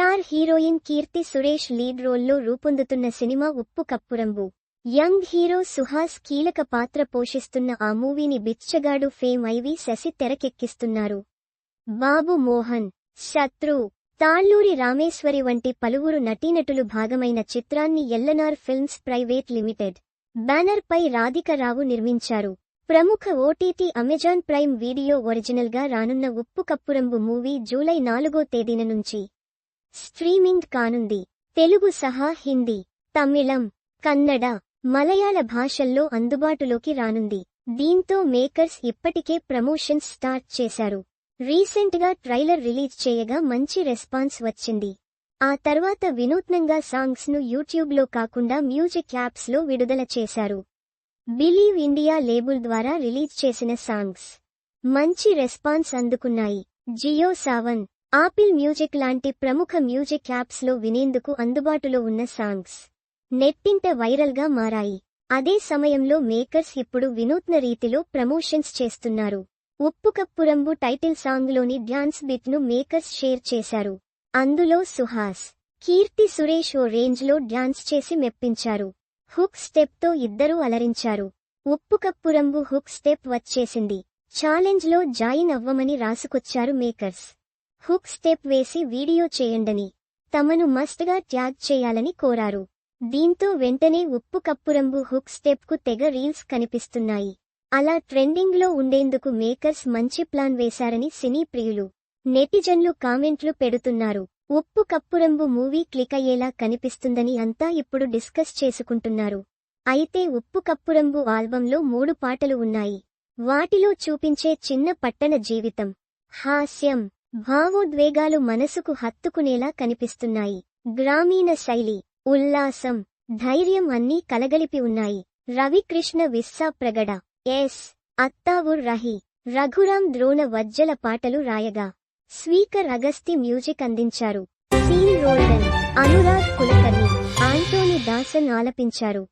Star heroine Keerthy Suresh lead రోల్లో రూపొందుతున్న cinema ఉప్పు కప్పురంబు. యంగ్ హీరో సుహాస్ కీలక పాత్ర పోషిస్తున్న ఆ మూవీని బిచ్చగాడు ఫేమ్ ఐవి శశి తెరకెక్కిస్తున్నారు. బాబు మోహన్ శత్రు తాళ్ళూరి రామేశ్వరి వంటి పలువురు నటీనటులు భాగమైన చిత్రాన్ని Ellanar films private limited banner పై రాధికరావు నిర్మించారు. ప్రముఖ ఓటీటీ అమెజాన్ ప్రైమ్ వీడియో ఒరిజినల్గా రానున్న ఉప్పు కప్పురంబు మూవీ జూలై నాలుగో తేదీన నుంచి స్ట్రీమింగ్ కానుంది. తెలుగు సహా హిందీ తమిళం కన్నడ మలయాళ భాషల్లో అందుబాటులోకి రానుంది. దీంతో మేకర్స్ ఇప్పటికే ప్రమోషన్స్ స్టార్ట్ చేశారు. రీసెంట్గా ట్రైలర్ రిలీజ్ చేయగా మంచి రెస్పాన్స్ వచ్చింది. ఆ తర్వాత వినూత్నంగా సాంగ్స్ను యూట్యూబ్లో కాకుండా మ్యూజిక్ యాప్స్లో విడుదల చేశారు. బిలీవ్ ఇండియా లేబుల్ ద్వారా రిలీజ్ చేసిన సాంగ్స్ మంచి రెస్పాన్స్ అందుకున్నాయి. జియో సావన్ ఆపిల్ మ్యూజిక్ లాంటి ప్రముఖ మ్యూజిక్ యాప్స్లో వినేందుకు అందుబాటులో ఉన్న సాంగ్స్ నెట్టింట వైరల్గా మారాయి. అదే సమయంలో మేకర్స్ ఇప్పుడు వినూత్న రీతిలో ప్రమోషన్స్ చేస్తున్నారు. ఉప్పు కప్పురంబు టైటిల్ సాంగ్లోని డ్యాన్స్ బిట్ను మేకర్స్ షేర్ చేశారు. అందులో సుహాస్ కీర్తి సురేష్ ఓ రేంజ్లో డ్యాన్స్ చేసి మెప్పించారు. హుక్ స్టెప్తో ఇద్దరూ అలరించారు. ఉప్పు కప్పురంబు హుక్ స్టెప్ వచ్చేసింది. ఛాలెంజ్లో జాయిన్ అవ్వమని రాసుకొచ్చారు మేకర్స్. హుక్ స్టెప్ వేసి వీడియో చేయండని తమను మస్ట్గా ట్యాగ్ చేయాలని కోరారు. దీంతో వెంటనే ఉప్పు కప్పురంబు హుక్ స్టెప్కు తెగ రీల్స్ కనిపిస్తున్నాయి. అలా ట్రెండింగ్లో ఉండేందుకు మేకర్స్ మంచి ప్లాన్ వేశారని సినీ ప్రియులు నెటిజన్లు కామెంట్లు పెడుతున్నారు. ఉప్పు కప్పురంబు మూవీ క్లిక్ అయ్యేలా కనిపిస్తుందని అంతా ఇప్పుడు డిస్కస్ చేసుకుంటున్నారు. అయితే ఉప్పు కప్పురంబు ఆల్బంలో మూడు పాటలు ఉన్నాయి. వాటిలో చూపించే చిన్న పట్టణ జీవితం. హాస్యం. భావోద్వేగాలు మనసుకు హత్తుకునేలా కనిపిస్తున్నాయి. గ్రామీణ శైలి ఉల్లాసం ధైర్యం అన్నీ కలగలిపి ఉన్నాయి. రవికృష్ణ విస్సా ప్రగడ ఎస్. అత్తావుర్ రహి రఘురాం ద్రోణ వజ్జల పాటలు రాయగా స్వీకర్ అగస్తి మ్యూజిక్ అందించారు. సీన్ రోల్డన్ అనురాగ్ కులకర్ణి ఆంటోని దాసన్ ఆలపించారు.